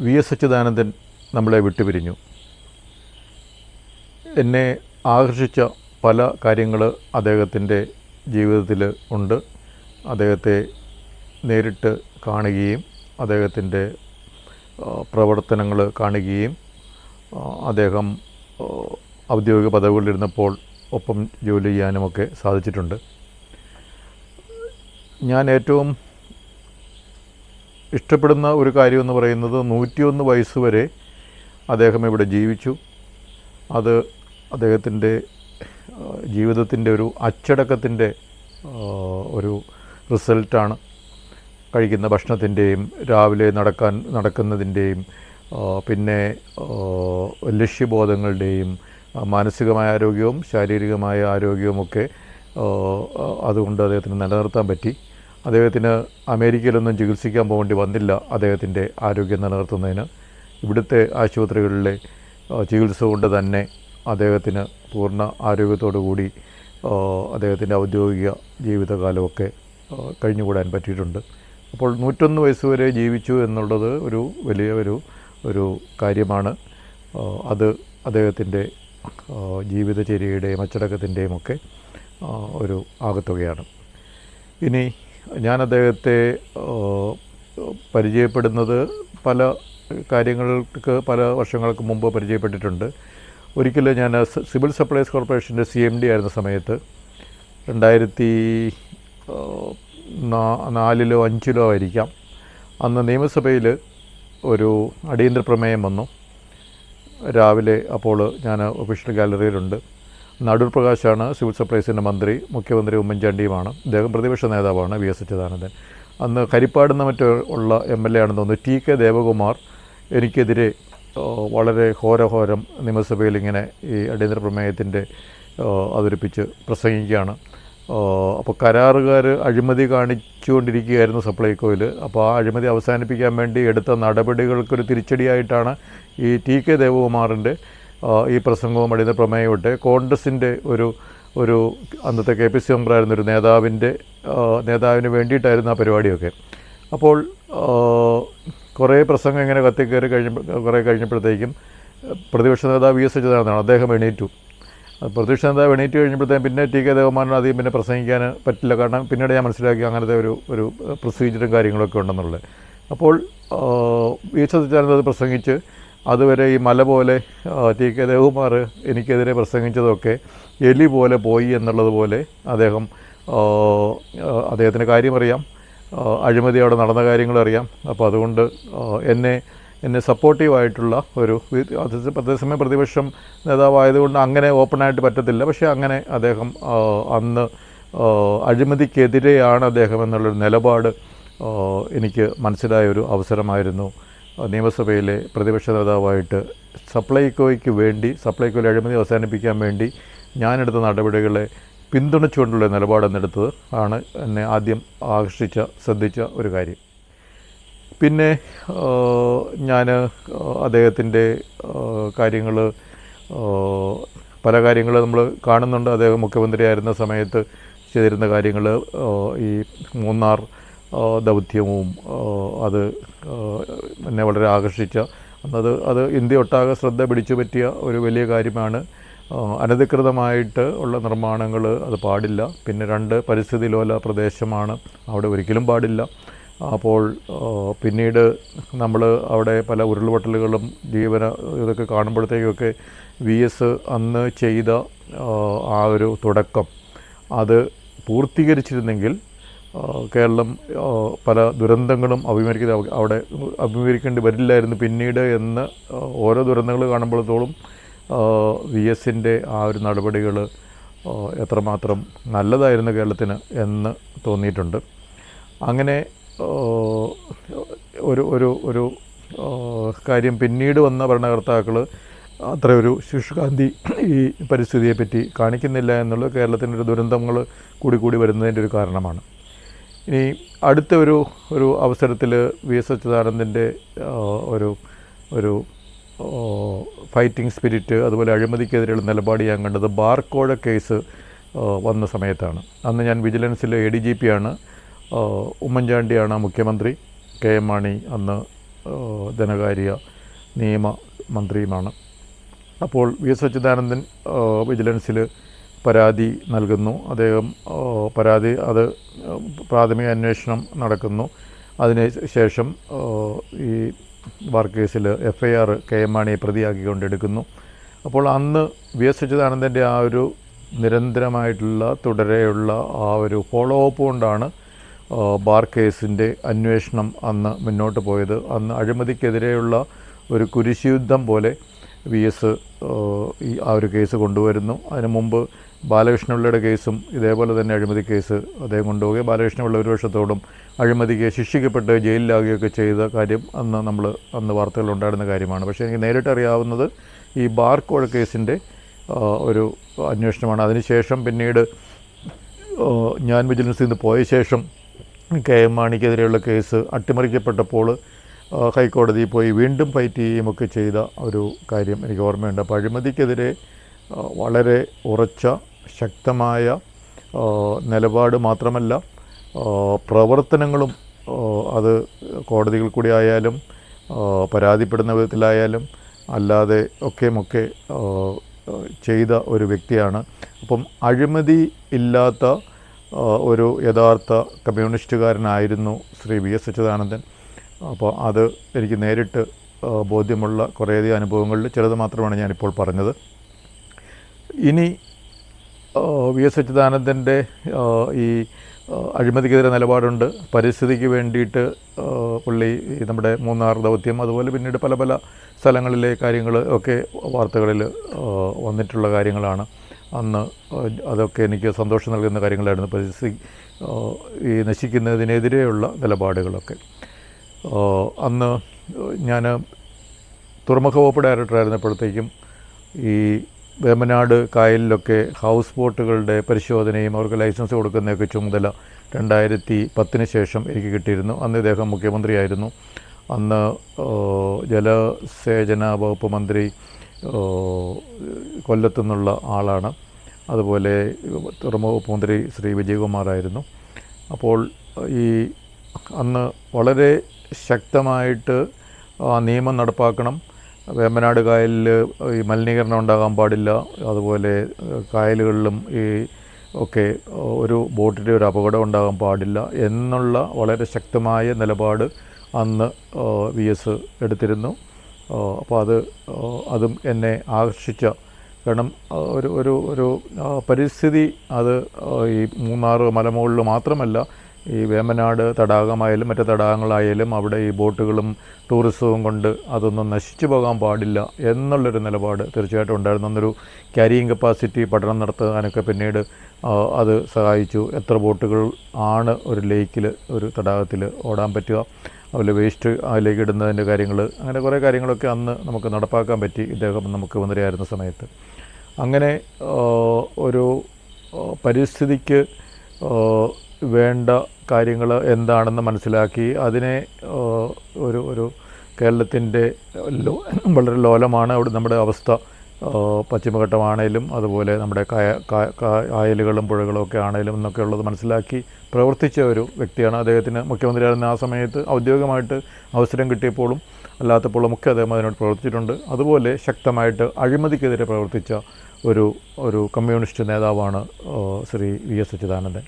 V S Achuthanandan നമ്മളെ വിട്ടുപിരിഞ്ഞു. എന്നെ ആകർഷിച്ച പല കാര്യങ്ങൾ അദ്ദേഹത്തിന്റെ ജീവിതത്തിൽ ഉണ്ട്. അദ്ദേഹത്തെ നേരിട്ട് കാണുകയും അദ്ദേഹത്തിന്റെ പ്രവർത്തനങ്ങൾ കാണുകയും അദ്ദേഹം ഔദ്യോഗിക പദവികളിലിരുന്നപ്പോൾ ഒപ്പം ജോലി ചെയ്യാനുമൊക്കെ സാധിച്ചിട്ടുണ്ട്. ഞാൻ ഏറ്റവും ഇഷ്ടപ്പെടുന്ന ഒരു കാര്യമെന്ന് പറയുന്നത് നൂറ്റിയൊന്ന് വയസ്സ് വരെ അദ്ദേഹം ഇവിടെ ജീവിച്ചു. അത് അദ്ദേഹത്തിന്റെ ജീവിതത്തിന്റെ ഒരു അച്ചടക്കത്തിന്റെ ഒരു റിസൾട്ടാണ്. കഴിക്കുന്ന ഭക്ഷണത്തിന്റെയും രാവിലെ നടക്കാൻ നടക്കുന്നതിന്റെയും പിന്നെ ലക്ഷ്യബോധങ്ങളുടെയും മാനസികമായ ആരോഗ്യവും ശാരീരികമായ ആരോഗ്യവുമൊക്കെ അതുകൊണ്ട് അദ്ദേഹത്തിന് നിലനിർത്താൻ പറ്റി. അദ്ദേഹത്തിന് അമേരിക്കയിലൊന്നും ചികിത്സിക്കാൻ പോകേണ്ടി വന്നില്ല അദ്ദേഹത്തിന്റെ ആരോഗ്യം നിലനിർത്തുന്നതിന്. ഇവിടുത്തെ ആശുപത്രികളിലെ ചികിത്സ കൊണ്ട് തന്നെ അദ്ദേഹത്തിന് പൂർണ ആരോഗ്യത്തോടു കൂടി അദ്ദേഹത്തിന്റെ ഔദ്യോഗിക ജീവിതകാലമൊക്കെ കഴിഞ്ഞുകൂടാൻ പറ്റിയിട്ടുണ്ട്. അപ്പോൾ നൂറ്റൊന്ന് വയസ്സ് വരെ ജീവിച്ചു എന്നുള്ളത് ഒരു വലിയ ഒരു ഒരു കാര്യമാണ്. അത് അദ്ദേഹത്തിന്റെ ജീവിതചര്യയുടെയും അച്ചടക്കത്തിന്റെയും ഒക്കെ ഒരു ആകത്തുകയാണ്. ഇനി ഞാൻ അദ്ദേഹത്തെ പരിചയപ്പെടുന്നത് പല കാര്യങ്ങൾക്ക് പല വർഷങ്ങൾക്ക് മുമ്പ് പരിചയപ്പെട്ടിട്ടുണ്ട്. ഒരിക്കൽ ഞാൻ സിവിൽ സപ്ലൈസ് കോർപ്പറേഷന്റെ സി എം ഡി ആയിരുന്ന സമയത്ത് രണ്ടായിരത്തി നാലിലോ അഞ്ചിലോ ആയിരിക്കാം. അന്ന് നിയമസഭയിൽ ഒരു അടിയന്തര പ്രമേയം വന്നു. രാവിലെ അപ്പോൾ ഞാൻ ഒഫീഷ്യൽ ഗാലറിയിലുണ്ട്. നടൂർ പ്രകാശാണ് സിവിൽ സപ്ലൈസിന്റെ മന്ത്രി മുഖ്യമന്ത്രി ഉമ്മൻചാണ്ടിയുമാണ്. അദ്ദേഹം പ്രതിപക്ഷ നേതാവാണ് വി എസ് അച്യുതാനന്ദൻ. അന്ന് കരിപ്പാടുന്ന മറ്റു ഉള്ള എം എൽ എ ആണെന്ന് തോന്നുന്നു. ടി കെ ദേവകുമാർ എനിക്കെതിരെ വളരെ ഘോരഘോരം നിയമസഭയിൽ ഇങ്ങനെ ഈ അടിയന്തര പ്രമേയത്തിന്റെ അവതരിപ്പിച്ച് പ്രസംഗിക്കുകയാണ്. അപ്പോൾ കരാറുകാർ അഴിമതി കാണിച്ചുകൊണ്ടിരിക്കുകയായിരുന്നു സപ്ലൈകോയിൽ. അപ്പോൾ ആ അഴിമതി അവസാനിപ്പിക്കാൻ വേണ്ടി എടുത്ത നടപടികൾക്കൊരു തിരിച്ചടിയായിട്ടാണ് ഈ ടി കെ ദേവകുമാറിന്റെ ഈ പ്രസംഗവും അടിയന്തര പ്രമേയവും ഇട്ട് കോൺഗ്രസിന്റെ ഒരു ഒരു അന്നത്തെ കെ പി സി മെമ്പറായിരുന്ന ഒരു നേതാവിന്റെ നേതാവിന് വേണ്ടിയിട്ടായിരുന്നു ആ പരിപാടിയൊക്കെ. അപ്പോൾ കുറേ പ്രസംഗം ഇങ്ങനെ കത്തിക്കയറി കഴിഞ്ഞപ്പോൾ കുറേ കഴിഞ്ഞപ്പോഴത്തേക്കും പ്രതിപക്ഷ നേതാവ് വി എസ് അച്യുതാനന്ദനാണ്. അദ്ദേഹം എണീറ്റു. പ്രതിപക്ഷ നേതാവ് എണീറ്റ് കഴിഞ്ഞപ്പോഴത്തേക്കും പിന്നെ ടി കെ ദേവമാനൻ അധികം പിന്നെ പ്രസംഗിക്കാൻ പറ്റില്ല. കാരണം പിന്നീട് ഞാൻ മനസ്സിലാക്കി അങ്ങനത്തെ ഒരു ഒരു പ്രൊസീജിയറും കാര്യങ്ങളൊക്കെ ഉണ്ടെന്നുള്ളത്. അപ്പോൾ വി എസ് അച്യുതാനന്ദ പ്രസംഗിച്ച് അതുവരെ ഈ മല പോലെ ടി കെ ദേവകുമാർ എനിക്കെതിരെ പ്രസംഗിച്ചതൊക്കെ എലി പോലെ പോയി എന്നുള്ളതുപോലെ അദ്ദേഹം അദ്ദേഹത്തിന്റെ കാര്യമറിയാം. അഴിമതി അവിടെ നടന്ന കാര്യങ്ങളറിയാം. അപ്പോൾ അതുകൊണ്ട് എന്നെ എന്നെ സപ്പോർട്ടീവായിട്ടുള്ള ഒരു അതേസമയം പ്രതിപക്ഷം നേതാവായതുകൊണ്ട് അങ്ങനെ ഓപ്പണായിട്ട് പറ്റത്തില്ല. പക്ഷേ അങ്ങനെ അദ്ദേഹം അന്ന് അഴിമതിക്കെതിരെയാണ് അദ്ദേഹം എന്നുള്ളൊരു നിലപാട് എനിക്ക് മനസ്സിലായൊരു അവസരമായിരുന്നു. നിയമസഭയിലെ പ്രതിപക്ഷ നേതാവായിട്ട് സപ്ലൈകോയ്ക്ക് വേണ്ടി സപ്ലൈകോയിലെ അഴിമതി അവസാനിപ്പിക്കാൻ വേണ്ടി ഞാനെടുത്ത നടപടികളെ പിന്തുണച്ചുകൊണ്ടുള്ള നിലപാടെന്നെടുത്തത് ആണ് എന്നെ ആദ്യം ആകർഷിച്ച ശ്രദ്ധിച്ച ഒരു കാര്യം. പിന്നെ ഞാൻ അദ്ദേഹത്തിന്റെ കാര്യങ്ങൾ പല കാര്യങ്ങൾ നമ്മൾ കാണുന്നുണ്ട്. അദ്ദേഹം മുഖ്യമന്ത്രിയായിരുന്ന സമയത്ത് ചെയ്തിരുന്ന കാര്യങ്ങൾ ഈ മൂന്നാർ ദൗത്യവും അത് എന്നെ വളരെ ആകർഷിച്ച അന്നത് അത് ഇന്ത്യ ഒട്ടാകെ ശ്രദ്ധ പിടിച്ചു പറ്റിയ ഒരു വലിയ കാര്യമാണ്. അനധികൃതമായിട്ട് ഉള്ള നിർമ്മാണങ്ങൾ അത് പാടില്ല. പിന്നെ രണ്ട് പരിസ്ഥിതി ലോല പ്രദേശമാണ് അവിടെ ഒരിക്കലും പാടില്ല. അപ്പോൾ പിന്നീട് നമ്മൾ അവിടെ പല ഉരുൾപൊട്ടലുകളും ജീവന ഇതൊക്കെ കാണുമ്പോഴത്തേക്കൊക്കെ വി എസ് അന്ന് ചെയ്ത ആ, ഒരു തുടക്കം അത് പൂർത്തീകരിച്ചിരുന്നെങ്കിൽ കേരളം പല ദുരന്തങ്ങളും അഭിമുഖീകരിക്കുന്ന അവിടെ അഭിമുഖീകരിക്കേണ്ടി വരില്ലായിരുന്നു. പിന്നീട് എന്ന് ഓരോ ദുരന്തങ്ങൾ കാണുമ്പോഴത്തോളം വി എസിന്റെ ആ ഒരു നടപടികൾ എത്രമാത്രം നല്ലതായിരുന്നു കേരളത്തിന് എന്ന് തോന്നിയിട്ടുണ്ട്. അങ്ങനെ ഒരു ഒരു ഒരു കാര്യം പിന്നീട് വന്ന ഭരണകർത്താക്കൾ അത്ര ഒരു ശുഷ്കാന്തി ഈ പരിസ്ഥിതിയെപ്പറ്റി കാണിക്കുന്നില്ല എന്നുള്ളത് കേരളത്തിന്റെ ഒരു ദുരന്തങ്ങൾ കൂടി കൂടി വരുന്നതിന്റെ ഒരു കാരണമാണ്. ഇനി അടുത്ത ഒരു ഒരു അവസരത്തിൽ വി എസ് അച്യുതാനന്ദന്റെ ഒരു ഒരു ഫൈറ്റിംഗ് സ്പിരിറ്റ് അതുപോലെ അഴിമതിക്കെതിരെയുള്ള നിലപാട് ഞാൻ കണ്ടത് ബാർക്കോഴ കേസ് വന്ന സമയത്താണ്. അന്ന് ഞാൻ വിജിലൻസിലെ എ ഡി ജി പി ആണ് ഉമ്മൻചാണ്ടിയാണ് മുഖ്യമന്ത്രി കെ എം മാണി അന്ന് ധനകാര്യ നിയമ മന്ത്രിയുമാണ്. അപ്പോൾ വി എസ് അച്യുതാനന്ദൻ വിജിലൻസിൽ പരാതി നൽകുന്നു. അദ്ദേഹം പരാതി അത് പ്രാഥമിക അന്വേഷണം നടക്കുന്നു. അതിന് ശേഷം ഈ വർക്കേസിൽ കേസിൽ F I R K M മാണിയെ പ്രതിയാക്കിക്കൊണ്ട് എടുക്കുന്നു. അപ്പോൾ അന്ന് വി എസ് അച്യുതാനന്ദന്റെ ആ ഒരു നിരന്തരമായിട്ടുള്ള തുടരെയുള്ള ആ ഒരു ഫോളോ അപ്പ് കൊണ്ടാണ് ബാർ കേസിന്റെ അന്വേഷണം അന്ന് മുന്നോട്ട് പോയത്. അന്ന് അഴിമതിക്കെതിരെയുള്ള ഒരു കുരിശുയുദ്ധം പോലെ വി എസ് ഈ ആ ഒരു കേസ് കൊണ്ടുവരുന്നു. അതിന് മുമ്പ് ബാലകൃഷ്ണപിള്ളയുടെ കേസും ഇതേപോലെ തന്നെ അഴിമതി കേസ് അദ്ദേഹം കൊണ്ടുപോവുകയും ബാലകൃഷ്ണപിള്ള ഒരു വർഷത്തോടും അഴിമതിക്ക് ശിക്ഷിക്കപ്പെട്ട് ജയിലിലാകുകയൊക്കെ ചെയ്ത കാര്യം അന്ന് നമ്മൾ അന്ന് വാർത്തകളുണ്ടായിരുന്ന കാര്യമാണ്. പക്ഷേ എനിക്ക് നേരിട്ടറിയാവുന്നത് ഈ ബാർ കോഴ കേസിന്റെ ഒരു അന്വേഷണമാണ്. അതിനുശേഷം പിന്നീട് ഞാൻ വിജിലൻസിൽ നിന്ന് പോയ ശേഷം കെ എം മാണിക്കെതിരെയുള്ള കേസ് അട്ടിമറിക്കപ്പെട്ടപ്പോൾ ഹൈക്കോടതിയിൽ പോയി വീണ്ടും ഫൈറ്റ് ചെയ്യുകയുമൊക്കെ ചെയ്ത ഒരു കാര്യം എനിക്ക് ഓർമ്മയുണ്ട്. അപ്പോൾ അഴിമതിക്കെതിരെ വളരെ ഉറച്ച ശക്തമായ നിലപാട് മാത്രമല്ല പ്രവർത്തനങ്ങളും അത് കോടതികൾ കൂടി ആയാലും പരാതിപ്പെടുന്ന വിധത്തിലായാലും അല്ലാതെ ഒക്കെയുമൊക്കെ ചെയ്ത ഒരു വ്യക്തിയാണ്. അപ്പം അഴിമതി ഇല്ലാത്ത ഒരു യഥാർത്ഥ കമ്മ്യൂണിസ്റ്റുകാരനായിരുന്നു ശ്രീ വി എസ് അച്യുതാനന്ദൻ. അപ്പോൾ അത് എനിക്ക് നേരിട്ട് ബോധ്യമുള്ള കുറേയധികം അനുഭവങ്ങളിൽ ചിലത് മാത്രമാണ് ഞാനിപ്പോൾ പറഞ്ഞത്. ഇനി വി എസ് അച്യുതാനന്ദന്റെ ഈ അഴിമതിക്കെതിരെ നിലപാടുണ്ട്. പരിസ്ഥിതിക്ക് വേണ്ടിയിട്ട് പുള്ളി നമ്മുടെ മൂന്നാർ ദൗത്യം അതുപോലെ പിന്നീട് പല പല സ്ഥലങ്ങളിലെ കാര്യങ്ങൾ ഒക്കെ വാർത്തകളിൽ വന്നിട്ടുള്ള കാര്യങ്ങളാണ്. അന്ന് അതൊക്കെ എനിക്ക് സന്തോഷം നൽകുന്ന കാര്യങ്ങളായിരുന്നു. പരിസ്ഥിതി ഈ നശിക്കുന്നതിനെതിരെയുള്ള നിലപാടുകളൊക്കെ. അന്ന് ഞാൻ തുറമുഖ വകുപ്പ് ഡയറക്ടറായിരുന്നപ്പോഴത്തേക്കും ഈ വേമ്പനാട് കായലിലൊക്കെ ഹൗസ് ബോട്ടുകളുടെ പരിശോധനയും അവർക്ക് ലൈസൻസ് കൊടുക്കുന്നതൊക്കെ ചുമതല രണ്ടായിരത്തി പത്തിന് ശേഷം എനിക്ക് കിട്ടിയിരുന്നു. അന്ന് ഇദ്ദേഹം മുഖ്യമന്ത്രിയായിരുന്നു. അന്ന് ജലസേചന വകുപ്പ് മന്ത്രി കൊല്ലത്തുനിന്നുള്ള ആളാണ്. അതുപോലെ തുറമുഖ മന്ത്രി ശ്രീ വിജയകുമാറായിരുന്നു അപ്പോൾ ഈ അന്ന് വളരെ ശക്തമായിട്ട് നിയമം നടപ്പാക്കണം. വേമ്പനാട് കായലിൽ ഈ മലിനീകരണം ഉണ്ടാകാൻ പാടില്ല. അതുപോലെ കായലുകളിലും ഈ ഒക്കെ ഒരു ബോട്ടിന്റെ ഒരു അപകടം ഉണ്ടാകാൻ പാടില്ല എന്നുള്ള വളരെ ശക്തമായ നിലപാട് അന്ന് വി എസ് എടുത്തിരുന്നു. അപ്പോൾ അത് അതും എന്നെ ആകർഷിച്ച കാരണം ഒരു ഒരു ഒരു പരിസ്ഥിതി അത് ഈ മൂന്നാർ മലമുകളിൽ മാത്രമല്ല ഈ വേമ്പനാട് തടാകമായാലും മറ്റ് തടാകങ്ങളായാലും അവിടെ ഈ ബോട്ടുകളും ടൂറിസവും കൊണ്ട് അതൊന്നും നശിച്ചു പോകാൻ പാടില്ല എന്നുള്ളൊരു നിലപാട് തീർച്ചയായിട്ടും ഉണ്ടായിരുന്നു. അന്നൊരു ക്യാരിയിങ് കപ്പാസിറ്റി പഠനം നടത്താനൊക്കെ പിന്നീട് അത് സഹായിച്ചു. എത്ര ബോട്ടുകൾ ആണ് ഒരു ലേക്കിൽ ഒരു തടാകത്തിൽ ഓടാൻ പറ്റുക അതുപോലെ വേസ്റ്റ് അതിലേക്ക് ഇടുന്നതിന്റെ കാര്യങ്ങൾ അങ്ങനെ കുറേ കാര്യങ്ങളൊക്കെ അന്ന് നമുക്ക് നടപ്പാക്കാൻ പറ്റി. ഇദ്ദേഹം നമുക്ക് മന്ത്രിയായിരുന്ന സമയത്ത്. അങ്ങനെ ഒരു പരിസ്ഥിതിക്ക് വേണ്ട കാര്യങ്ങൾ എന്താണെന്ന് മനസ്സിലാക്കി അതിനെ ഒരു ഒരു കേരളത്തിന്റെ വളരെ ലോലമാണ് അവിടെ നമ്മുടെ അവസ്ഥ. പശ്ചിമഘട്ടമാണേലും അതുപോലെ നമ്മുടെ കായ കായലുകളും പുഴകളും ഒക്കെ ആണേലും എന്നൊക്കെ ഉള്ളത് മനസ്സിലാക്കി പ്രവർത്തിച്ച ഒരു വ്യക്തിയാണ് അദ്ദേഹത്തിന് മുഖ്യമന്ത്രിയായിരുന്ന ആ സമയത്ത് ഔദ്യോഗികമായിട്ട് അവസരം കിട്ടിയപ്പോഴും അല്ലാത്തപ്പോഴും ഒക്കെ അദ്ദേഹം അതിനോട് പ്രവർത്തിച്ചിട്ടുണ്ട്. അതുപോലെ ശക്തമായിട്ട് അഴിമതിക്കെതിരെ പ്രവർത്തിച്ച ഒരു ഒരു കമ്മ്യൂണിസ്റ്റ് നേതാവാണ് ശ്രീ വി എസ് അച്യുതാനന്ദൻ.